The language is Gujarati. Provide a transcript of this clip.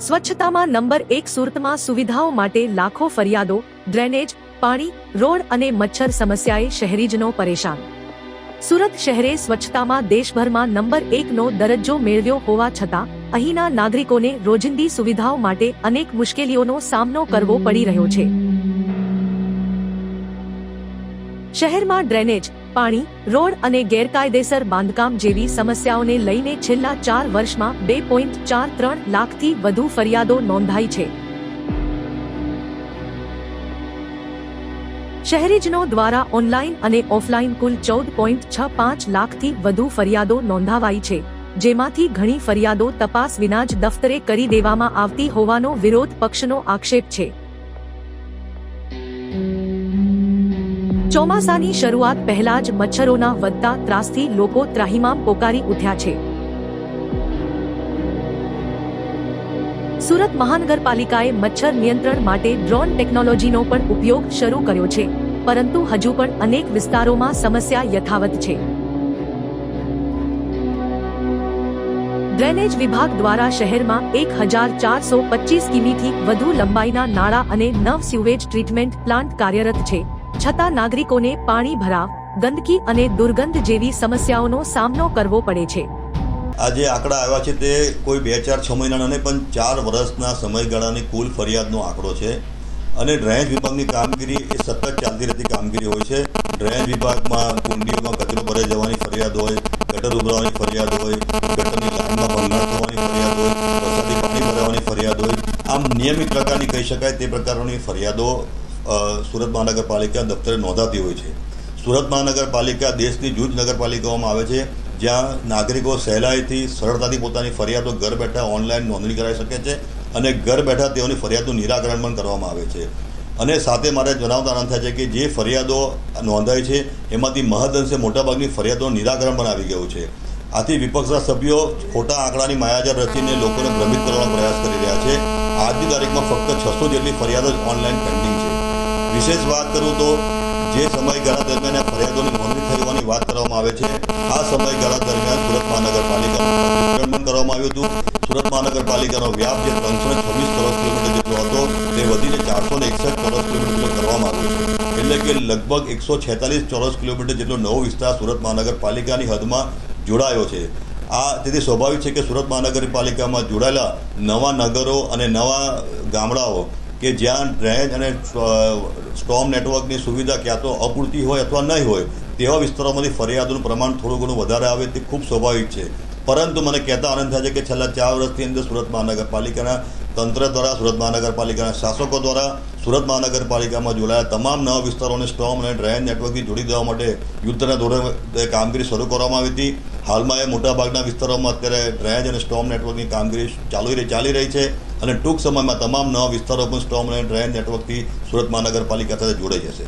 સ્વચ્છતામાં નંબર એક સુરતમાં સુવિધાઓ માટે લાખો ફરિયાદો, ડ્રેનેજ, પાણી, રોડ અને મચ્છર સમસ્યાએ શહેરીજનો પરેશાન. સુરત શહેરે સ્વચ્છતામાં દેશભરમાં નંબર એકનો દરજ્જો મેળવ્યો હોવા છતાં, અહીંના નાગરિકોને રોજિંદી સુવિધાઓ માટે અનેક મુશ્કેલીઓનો સામનો કરવો પડી રહ્યો છે. શહેરમાં ડ્રેનેજ પાણી, રોડ અને ગેરકાયદેસર બાંધકામ જેવી સમસ્યાઓને લઈને છેલ્લા ચાર વર્ષમાં બે પોઈન્ટ ચાર ત્રણ લાખથી વધુ ફરિયાદો નોંધાઈ છે. શહેરીજનો દ્વારા ઓનલાઈન અને ઓફલાઈન કુલ ચૌદ પોઈન્ટ છ પાંચ લાખથી વધુ ફરિયાદો નોંધાવાઈ છે, જેમાંથી ઘણી ફરિયાદો તપાસ વિના જ દફતરે કરી દેવામાં આવતી હોવાનો વિરોધ પક્ષનો આક્ષેપ છે. ચોમાસાની શરૂઆત પહેલા જ મચ્છરોના વધતા ત્રાસથી લોકો ત્રાહિમામ પોકારી ઉઠ્યા છે. સુરત મહાનગરપાલિકાએ મચ્છર નિયંત્રણ માટે ડ્રોન ટેકનોલોજીનો પણ ઉપયોગ શરૂ કર્યો છે, પરંતુ હજુ પણ અનેક વિસ્તારોમાં સમસ્યા યથાવત છે. ડ્રેનેજ વિભાગ દ્વારા શહેરમાં એક હજાર ચારસો પચીસ કિમીથી વધુ લંબાઈના નાળા અને નવ સ્યુવેજ ટ્રીટમેન્ટ પ્લાન્ટ કાર્યરત છે. છતાં નાગરિકોને પાણી ભરાવ, ગંદકી અને દુર્ગંધ જેવી સમસ્યાઓનો સામનો કરવો પડે છે. આ જે આંકડા આવ્યા છે તે કોઈ બે ચાર છ મહિનાના નહીં, પણ ચાર વર્ષના સમયગાળાની કુલ ફરિયાદનો આંકડો છે. અને ડ્રેનેજ વિભાગની કામગીરી એ સતત ચાલતી રહેતી કામગીરી હોય છે. ડ્રેનેજ વિભાગમાં કુંડીઓમાં કચરો ભરાઈ જવાની ફરિયાદ હોય, ગટર ઉભરાવાની ફરિયાદ હોય, ગટરની લાઇનમાં ભંગાણ થવાની ફરિયાદ હોય, વરસાદી પાણી ભરાવાની ફરિયાદ હોય. આમ નિયમિત પ્રકારની કહી શકાય તે પ્રકારોની ફરિયાદો સુરત મહાનગરપાલિકા દફતરે નોંધાતી હોય છે. સુરત મહાનગરપાલિકા દેશની જૂજ નગરપાલિકાઓમાં આવે છે, જ્યાં નાગરિકો સહેલાઈથી, સરળતાથી પોતાની ફરિયાદો ઘર બેઠા ઓનલાઈન નોંધણી કરાવી શકે છે અને ઘર બેઠા તેઓની ફરિયાદનું નિરાકરણ પણ કરવામાં આવે છે. અને સાથે મારે જણાવતા આનંદ થાય છે કે જે ફરિયાદો નોંધાય છે, એમાંથી મહદઅંશે મોટાભાગની ફરિયાદોનું નિરાકરણ પણ આવી ગયું છે. આથી વિપક્ષના સભ્યો ખોટા આંકડાની માયાજાર રચીને લોકોને ભ્રમિત કરવાનો પ્રયાસ કરી રહ્યા છે. આજની તારીખમાં ફક્ત છસો જેટલી ફરિયાદો જ ઓનલાઈન પેન્ડિંગ વિશેષ વાત કરું તો જે સમયગાળા દરમિયાન ફરિયાદોની નોંધણી થઈ હોવાની વાત કરવામાં આવે છે, આ સમયગાળા દરમિયાન સુરત મહાનગરપાલિકાનું કરવામાં આવ્યું હતું. સુરત મહાનગરપાલિકાનો વ્યાપ જે ત્રણસો છવ્વીસ ચોરસ કિલોમીટર જેટલો હતો, તે વધીને ચારસો ને એકસઠ ચોરસ કિલોમીટર કરવામાં આવ્યો છે. એટલે કે લગભગ એકસો છેતાલીસ ચોરસ કિલોમીટર જેટલો નવો વિસ્તાર સુરત મહાનગરપાલિકાની હદમાં જોડાયો છે. આ તેથી સ્વાભાવિક છે કે સુરત મહાનગરપાલિકામાં જોડાયેલા નવા નગરો અને નવા ગામડાઓ કે જ્યાં ડ્રેનેજ અને સ્ટોમ નેટવર્કની સુવિધા ક્યાં તો અપૂરતી હોય અથવા નહીં હોય, તેવા વિસ્તારોમાંથી ફરિયાદોનું પ્રમાણ થોડું ઘણું વધારે આવે તે ખૂબ સ્વાભાવિક છે. પરંતુ મને કહેતા આનંદ થાય છે કે છેલ્લા ચાર વર્ષની અંદર સુરત મહાનગરપાલિકાના તંત્ર દ્વારા, સુરત મહાનગરપાલિકાના શાસકો દ્વારા, સુરત મહાનગરપાલિકામાં જોડાયેલા તમામ નવા વિસ્તારોને સ્ટોમ અને ડ્રેન નેટવર્કથી જોડી દેવા માટે યુદ્ધના ધોરણે કામગીરી શરૂ કરવામાં આવી હતી. હાલમાં એ મોટાભાગના વિસ્તારોમાં અત્યારે ડ્રેનેજ અને સ્ટોમ નેટવર્કની કામગીરી ચાલુ રહી, ચાલી રહી છે અને ટૂંક સમયમાં તમામ નવા વિસ્તારો પણ સ્ટોમ અને ડ્રેન નેટવર્કથી સુરત મહાનગરપાલિકા સાથે જોડાઈ જશે.